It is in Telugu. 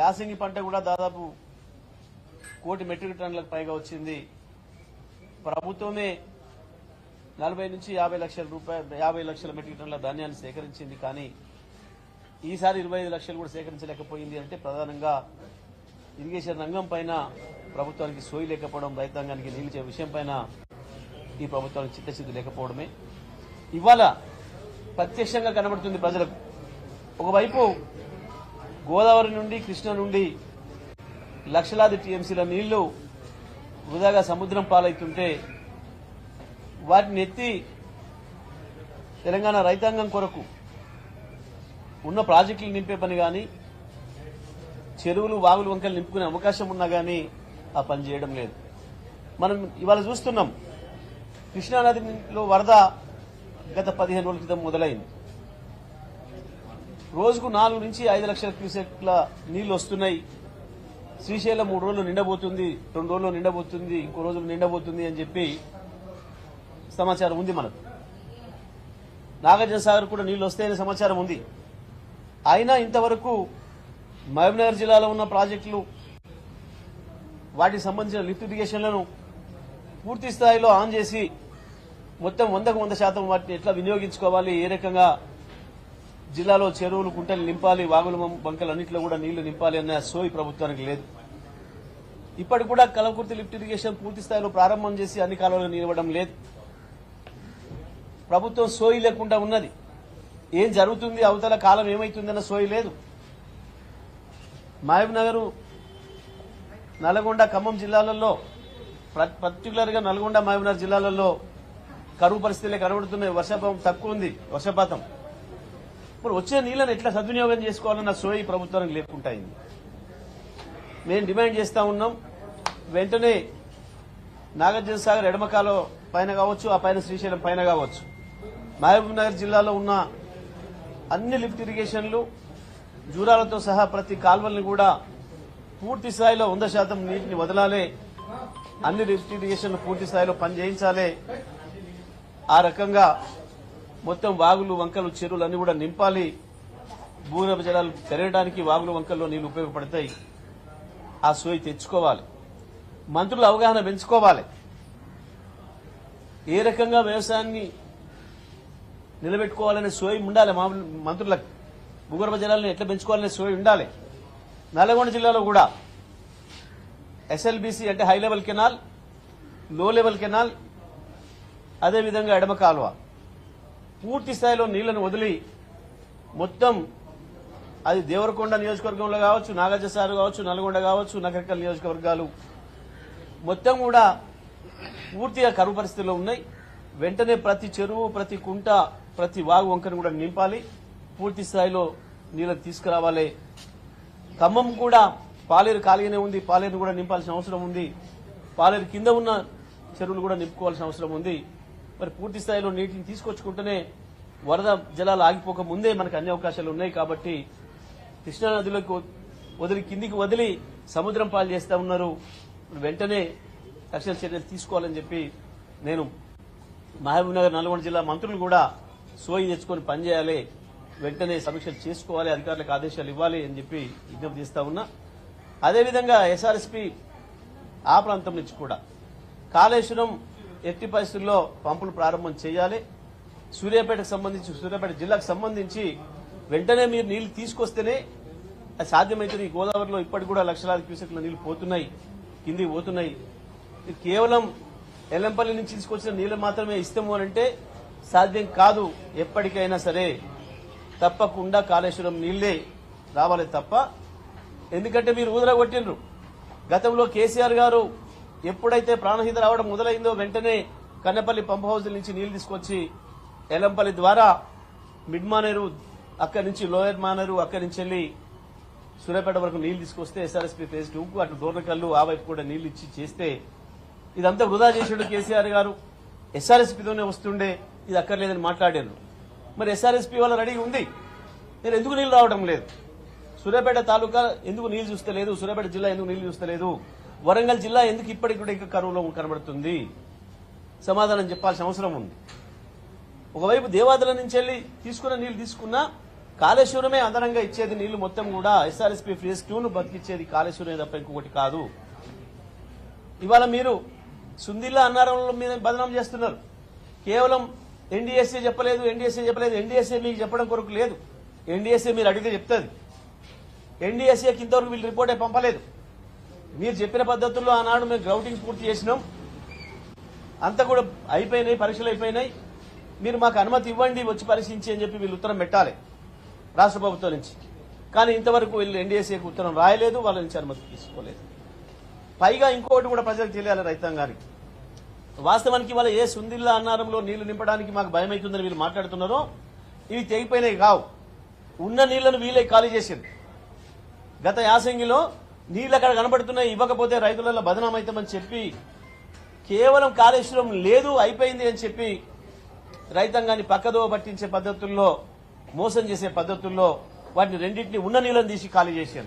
యాసంగి పంట కూడా దాదాపు కోటి మెట్రిక్ టన్నులకు పైగా వచ్చింది. ప్రభుత్వమే నలభై నుంచి యాభై లక్షల రూపాయలు యాభై లక్షల మెట్రిక్ టన్నుల ధాన్యాన్ని సేకరించింది. కానీ ఈసారి ఇరవై ఐదు లక్షలు కూడా సేకరించలేకపోయింది అంటే ప్రధానంగా ఇరిగేషన్ రంగం పైన ప్రభుత్వానికి సోయి లేకపోవడం రైతాంగానికి నిలిచే విషయం పైన ఈ ప్రభుత్వానికి చిత్తశుద్ధి లేకపోవడమే. ఇవాళ ప్రత్యక్షంగా కనబడుతుంది ప్రజలకు. ఒకవైపు గోదావరి నుండి కృష్ణ నుండి లక్షలాది టీఎంసీల నీళ్ళు వృధాగా సముద్రం పాలవుతుంటే వాటిని ఎత్తి తెలంగాణ రైతాంగం కొరకు ఉన్న ప్రాజెక్టులు నింపే పని కానీ చెరువులు వాగులు వంకలు నింపుకునే అవకాశం ఉన్నా కానీ ఆ పని చేయడం లేదు. మనం ఇవాళ చూస్తున్నాం కృష్ణానదిలో వరద గత పదిహేను రోజుల క్రితం మొదలైంది. రోజుకు నాలుగు నుంచి ఐదు లక్షల క్యూసెక్ల నీళ్ళు వస్తున్నాయి. శ్రీశైలం మూడు రోజులు నిండబోతుంది రెండు రోజులు నిండబోతుంది ఇంకో రోజులు నిండబోతుంది అని చెప్పి సమాచారం ఉంది మనకు. నాగార్జున సాగర్ కూడా నీళ్ళు వస్తాయనే సమాచారం ఉంది. అయినా ఇంతవరకు మహబూబ్నగర్ జిల్లాలో ఉన్న ప్రాజెక్టులు వాటికి సంబంధించిన లిఫ్ట్ ఇరిగేషన్లను పూర్తి స్థాయిలో ఆన్ చేసి మొత్తం వందకు వంద శాతం వాటిని ఎట్లా వినియోగించుకోవాలి ఏ రకంగా జిల్లాలో చెరువులు కుంటలు నింపాలి వాగుల బంకలు అన్నింటిలో కూడా నీళ్ళు నింపాలి అన్న సోయి ప్రభుత్వానికి లేదు. ఇప్పటికి కూడా కలవకుర్తి లిఫ్ట్ ఇరిగేషన్ పూర్తి స్థాయిలో ప్రారంభం చేసి అన్ని కాలంలో నిలవడం లేదు. ప్రభుత్వం సోయి లేకుండా ఉన్నది. ఏం జరుగుతుంది? అవతల కాలం ఏమైతుందన్న సోయి లేదు. మహబూబ్ నల్గొండ ఖమ్మం జిల్లాలలో పర్టికులర్గా నల్గొండ మహబూబ్నగర్ జిల్లాలలో కరువు పరిస్థితులే కనబడుతున్నాయి. వర్షపాతం తక్కువ ఉంది. వర్షపాతం ఇప్పుడు వచ్చే నీళ్ళని ఎట్లా సద్వినియోగం చేసుకోవాలన్న సోయి ప్రభుత్వానికి లేకుండా మేము డిమాండ్ చేస్తా ఉన్నాం. వెంటనే నాగార్జున సాగర్ ఎడమకాలో పైన కావచ్చు ఆ పైన శ్రీశైలం పైన కావచ్చు. మహబూబ్ నగర్ జిల్లాలో ఉన్న అన్ని లిఫ్ట్ ఇరిగేషన్లు జూరాలతో సహా ప్రతి కాల్వల్ని కూడా పూర్తి స్థాయిలో వంద శాతం నీటిని వదలాలి. అన్ని లిఫ్ట్ ఇరిగేషన్లు పూర్తి స్థాయిలో పనిచేయించాలే. ఆ రకంగా మొత్తం వాగులు వంకలు చెరువులు అన్ని కూడా నింపాలి. భూగర్భ జలాలు పెరగడానికి వాగులు వంకల్లో నీళ్ళు ఉపయోగపడతాయి. ఆ సోయి తెచ్చుకోవాలి. మంత్రుల అవగాహన పెంచుకోవాలి. ఏ రకంగా వ్యవసాయాన్ని నిలబెట్టుకోవాలనే సోయి ఉండాలి. మామూలు మంత్రులకు భూగర్భ జలాలను ఎట్లా పెంచుకోవాలనే సోయి ఉండాలి. నల్గొండ జిల్లాలో కూడా ఎస్ఎల్బిసి అంటే హై లెవెల్ కెనాల్లో లెవెల్ కెనాల్ అదేవిధంగా ఎడమ కాలువ. పూర్తి స్థాయిలో నీళ్ళను వదిలి మొత్తం అది దేవరకొండ నియోజకవర్గంలో కావచ్చు నాగజసారు కావచ్చు నల్గొండ కావచ్చు నగరికల్ నియోజకవర్గాలు మొత్తం కూడా పూర్తిగా కరువు పరిస్థితుల్లో ఉన్నాయి. వెంటనే ప్రతి చెరువు ప్రతి కుంట ప్రతి వాగు వంకను కూడా నింపాలి. పూర్తి స్థాయిలో నీళ్ళని తీసుకురావాలి. ఖమ్మం కూడా పాలేరు ఖాళీగానే ఉంది. పాలేరును కూడా నింపాల్సిన అవసరం ఉంది. పాలేరు కింద ఉన్న చెరువులు కూడా నింపుకోవాల్సిన అవసరం ఉంది. మరి పూర్తి స్థాయిలో నీటిని తీసుకొచ్చుకుంటేనే వరద జలాలు ఆగిపోక ముందే మనకు అన్ని అవకాశాలు ఉన్నాయి కాబట్టి కృష్ణానదిలోకి వదిలి కిందికి వదిలి సముద్రం పాలు చేస్తా ఉన్నారు. వెంటనే తక్షణ చర్యలు తీసుకోవాలని చెప్పి నేను మహబూబ్నగర్ నల్గొండ జిల్లా మంత్రులు కూడా సోయి తెచ్చుకొని పనిచేయాలి. వెంటనే సమీక్షలు చేసుకోవాలి అధికారులకు ఆదేశాలు ఇవ్వాలి అని చెప్పి విజ్ఞప్తి చేస్తా ఉన్నా. అదేవిధంగా ఎస్ఆర్ఎస్పి ఆ ప్రాంతం నుంచి కూడా కాళేశ్వరం ఎట్టి పరిస్థితుల్లో పంపులు ప్రారంభం చేయాలి. సూర్యాపేటకు సంబంధించి సూర్యాపేట జిల్లాకు సంబంధించి వెంటనే మీరు నీళ్ళు తీసుకొస్తేనే సాధ్యమైతే ఈ గోదావరిలో ఇప్పటికి కూడా లక్షలాది క్యూసెక్ల నీళ్ళు పోతున్నాయి కిందికి పోతున్నాయి. కేవలం ఎల్లంపల్లి నుంచి తీసుకొచ్చిన నీళ్ళు మాత్రమే ఇస్తాము అని అంటే సాధ్యం కాదు. ఎప్పటికైనా సరే తప్పకుండా కాళేశ్వరం నీళ్ళే రావాలి తప్ప ఎందుకంటే మీరు ఊదర కొట్టిండ్రు గతంలో కేసీఆర్ గారు ఎప్పుడైతే ప్రాణహిత రావడం మొదలైందో వెంటనే కన్నపల్లి పంప్ హౌస్ నుంచి నీళ్ళు తీసుకొచ్చి ఎలంపల్లి ద్వారా మిడ్ మానేరు అక్కడి నుంచి లోయర్ మానేరు అక్కడి నుంచి వెళ్ళి సూర్యాపేట వరకు నీళ్ళు తీసుకొస్తే ఎస్ఆర్ఎస్పీ ఫేజ్ టూ కు అటు దూరకల్లు ఆ వైపు కూడా నీళ్ళు ఇచ్చి చేస్తే ఇదంతా వృధా చేసాడు కేసీఆర్ గారు. ఎస్ఆర్ఎస్పీతోనే వస్తుండే ఇది అక్కర్లేదని మాట్లాడారు. మరి ఎస్ఆర్ఎస్పీ వాళ్ళ రెడీ ఉంది. మీరు ఎందుకు నీళ్ళు రావడం లేదు? సూర్యాపేట తాలూకా ఎందుకు నీళ్ళు చూస్తలేదు? సూర్యాపేట జిల్లా ఎందుకు నీళ్ళు చూస్తలేదు? వరంగల్ జిల్లా ఎందుకు ఇప్పటికి కూడా ఇంకా కరువులో కనబడుతుంది? సమాధానం చెప్పాల్సిన అవసరం ఉంది. ఒకవైపు దేవాదుల నుంచి వెళ్ళి తీసుకున్న నీళ్ళు తీసుకున్నా కాళేశ్వరమే అదనంగా ఇచ్చేది నీళ్ళు మొత్తం కూడా ఎస్ఆర్ఎస్పీ ఫేజ్ టూను బతికిచ్చేది కాళేశ్వరమే తప్ప ఇంకొకటి కాదు. ఇవాళ మీరు సుందిల్లా అన్నారంలో మీద బదనాం చేస్తున్నారు. కేవలం ఎన్డీఎస్ఏ చెప్పలేదు ఎన్డీఎస్ఏ చెప్పలేదు ఎన్డీఎస్ఏ మీకు చెప్పడం కొరకు లేదు. ఎన్డీఎస్ఏ మీరు అడిగితే చెప్తుంది. ఎన్డీఎస్ఏకి ఇంతవరకు వీళ్ళు రిపోర్టే పంపలేదు. మీరు చెప్పిన పద్ధతుల్లో ఆనాడు మేము గ్రౌటింగ్ పూర్తి చేసినాం. అంతా కూడా అయిపోయినాయి పరీక్షలు అయిపోయినాయి. మీరు మాకు అనుమతి ఇవ్వండి వచ్చి పరీక్షించి అని చెప్పి వీళ్ళు ఉత్తరం పెట్టాలి రాష్ట్ర ప్రభుత్వం నుంచి. కానీ ఇంతవరకు వీళ్ళు ఎన్డీఎస్ఏకి ఉత్తరం రాయలేదు వాళ్ళ నుంచి అనుమతి తీసుకోలేదు. పైగా ఇంకోటి కూడా ప్రజలకు తెలియాలి రైతాంగానికి వాస్తవానికి వాళ్ళ ఏ సుందిల్లా అన్నారంలో నీళ్ళు నింపడానికి మాకు భయం అవుతుందని వీళ్ళు మాట్లాడుతున్నారో ఇవి తెగిపోయినాయి కావు. ఉన్న నీళ్ళను వీలే ఖాళీ చేసింది గత యాసంగిలో నీళ్ళు అక్కడ కనబడుతున్నాయి ఇవ్వకపోతే రైతులలో బదనాం అవుతామని చెప్పి కేవలం కాళేశ్వరం లేదు అయిపోయింది అని చెప్పి రైతాంగాన్ని పక్కదోవ పట్టించే పద్ధతుల్లో మోసం చేసే పద్ధతుల్లో వాటిని రెండింటిని ఉన్న నీళ్ళని తీసి ఖాళీ చేశారు.